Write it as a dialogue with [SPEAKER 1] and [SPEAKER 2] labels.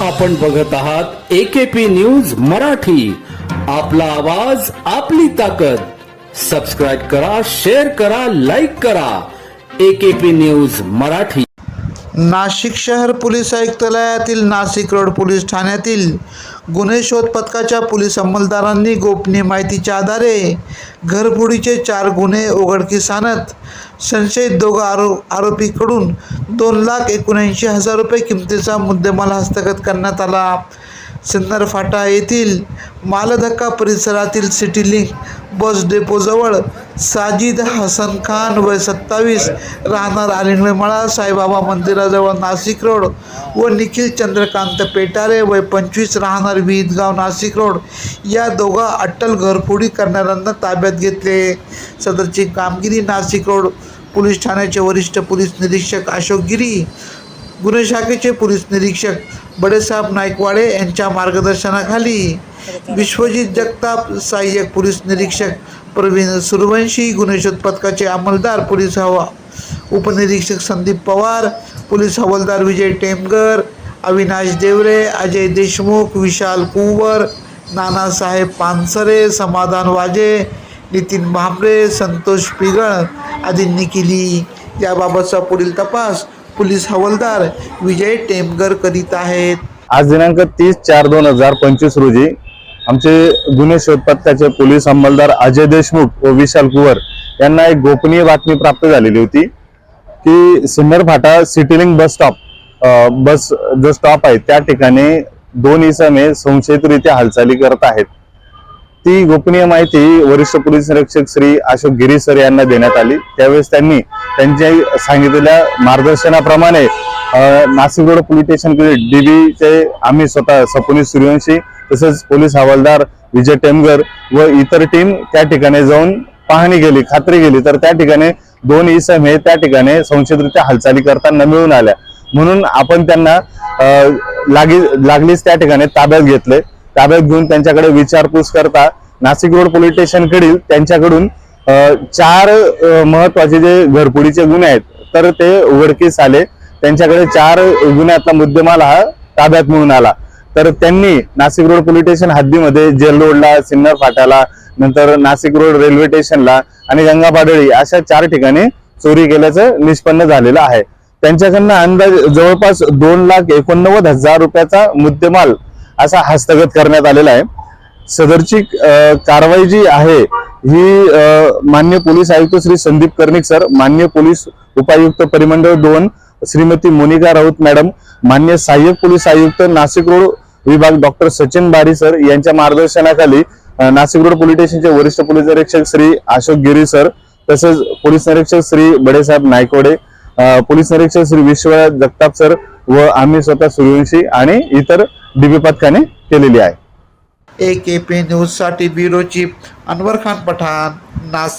[SPEAKER 1] आपण बघत आहात एकेपी न्यूज मराठी. आपला आवाज आपली ताकद. सबस्क्राईब करा शेअर करा लाईक करा. AKP news Marathi.
[SPEAKER 2] नाशिक शहर पोलीस आयुक्तालयातील नाशिक रोड पोलीस ठाण्यातील गुन्हे शोध पथकाच्या पोलीस अंमलदारांनी गोपनीय माहितीच्या आधारे घरफोडीचे चार गुन्हे उघडकीस आणत संशयित दोघं आरो आरोपीकडून दोन लाख एकोणऐंशी हजार रुपये किमतीचा मुद्देमाल हस्तगत करण्यात आला. सिन्नर फाटा येथील मालधक्का परिसरातील सिटी लिंक बस डेपोजवळ साजिद हसन खान वय सत्तावीस राहणार आलिंगळमाळा साईबाबा मंदिराजवळ नाशिक रोड व निखिल चंद्रकांत पेटारे वय पंचवीस राहणार विहितगाव नाशिक रोड या दोघा अट्टल घरफोडी करणाऱ्यांना ताब्यात घेतले. सदरची कामगिरी नाशिक रोड पोलीस ठाण्याचे वरिष्ठ पोलीस निरीक्षक अशोक गिरी गुन्हे शाखेचे पोलीस निरीक्षक बडेसाहेब नाईकवाडे यांच्या मार्गदर्शनाखाली विश्वजित जगताप सहाय्यक पोलीस निरीक्षक प्रवीण सुरवंशी गुन्हे शोध पथकाचे अंमलदार पोलीस हवा उपनिरीक्षक संदीप पवार पोलीस हवालदार विजय टेमगर अविनाश देवरे अजय देशमुख विशाल कुंवर नानासाहेब पानसरे समाधान वाजे नितीन भांबरे संतोष पिगळ आदींनी केली याबाबतचा पुढील तपास पोलीस हवालदार विजय टेमगर करीत आहेत.
[SPEAKER 3] आज दिनांक तीस चार दोन हजार पंचवीस रोजी आमचे गुन्हे शोध पथकाचे पोलीस अंमलदार अजय देशमुख व विशाल कुवर यांना एक गोपनीय बातमी प्राप्त झालेली होती की सिन्नर फाटा सिटीलिंग बस स्टॉप बस जो स्टॉप आहे त्या ठिकाणी दोन इसमे संशयितरित्या हालचाली करत आहेत. ती गोपनीय माहिती वरिष्ठ पोलीस निरीक्षक श्री अशोक गिरी सर यांना देण्यात आली. त्यावेळेस त्यांनी त्यांच्या सांगितलेल्या मार्गदर्शनाप्रमाणे नाशिक रोड पोलीस स्टेशन डीबीचे आम्ही स्वतः सपोलीस सूर्यवंशी तसेच पोलीस हवालदार विजय टेमगर व इतर टीम त्या ठिकाणी जाऊन पाहणी केली खात्री केली. तर त्या ठिकाणी दोन इसम हे त्या ठिकाणी संशयितरित्या हालचाली करताना मिळून आल्या. म्हणून आपण त्यांना लागी लागलीच त्या ठिकाणी ताब्यात घेतले. ताब्यात घेऊन त्यांच्याकडे विचारपूस करता नाशिक रोड पोलीस स्टेशनकडील त्यांच्याकडून चार महत्त्वाचे जे घरपुडीचे गुन्हे आहेत तर ते उघडकीस आले. त्यांच्याकडे चार गुन्ह्यातला मुद्देमाल हा ताब्यात मिळून आला. तर त्यांनी नाशिक रोड पोलीस स्टेशन हद्दीमध्ये जेल रोडला सिन्नर फाट्याला नंतर नाशिक रोड रेल्वे स्टेशनला आणि गंगापाडळी अशा चार ठिकाणी चोरी केल्याचं निष्पन्न झालेलं आहे. त्यांच्याकडनं अंदाज जवळपास दोन लाख एकोणनव्वद हजार रुपयाचा मुद्देमाल असा हस्तगत करण्यात आलेला आहे. सदरची कारवाई जी आहे ही मान्य पोलीस आयुक्त श्री संदीप कर्णिक सर मान्य पोलीस उपायुक्त परिमंडळ दोन श्रीमती मोनिका राऊत मॅडम मान्य सहाय्यक पोलीस आयुक्त नाशिक रोड विभाग डॉक्टर सचिन बारी सर यांच्या मार्गदर्शनाखाली नाशिक रोड पोलीस स्टेशनचे वरिष्ठ पोलीस निरीक्षक श्री अशोक गिरी सर तसेच पोलीस निरीक्षक श्री बडेसाहेब नायकोडे पोलीस निरीक्षक श्री विश्व जगताप सर व आम्ही स्वतः सूर्यवंशी आणि इतर डीबी पथकाने केलेली आहे.
[SPEAKER 2] ए के पी न्यूजसाठी ब्युरो चीफ अनवर खान पठाण नाशिक.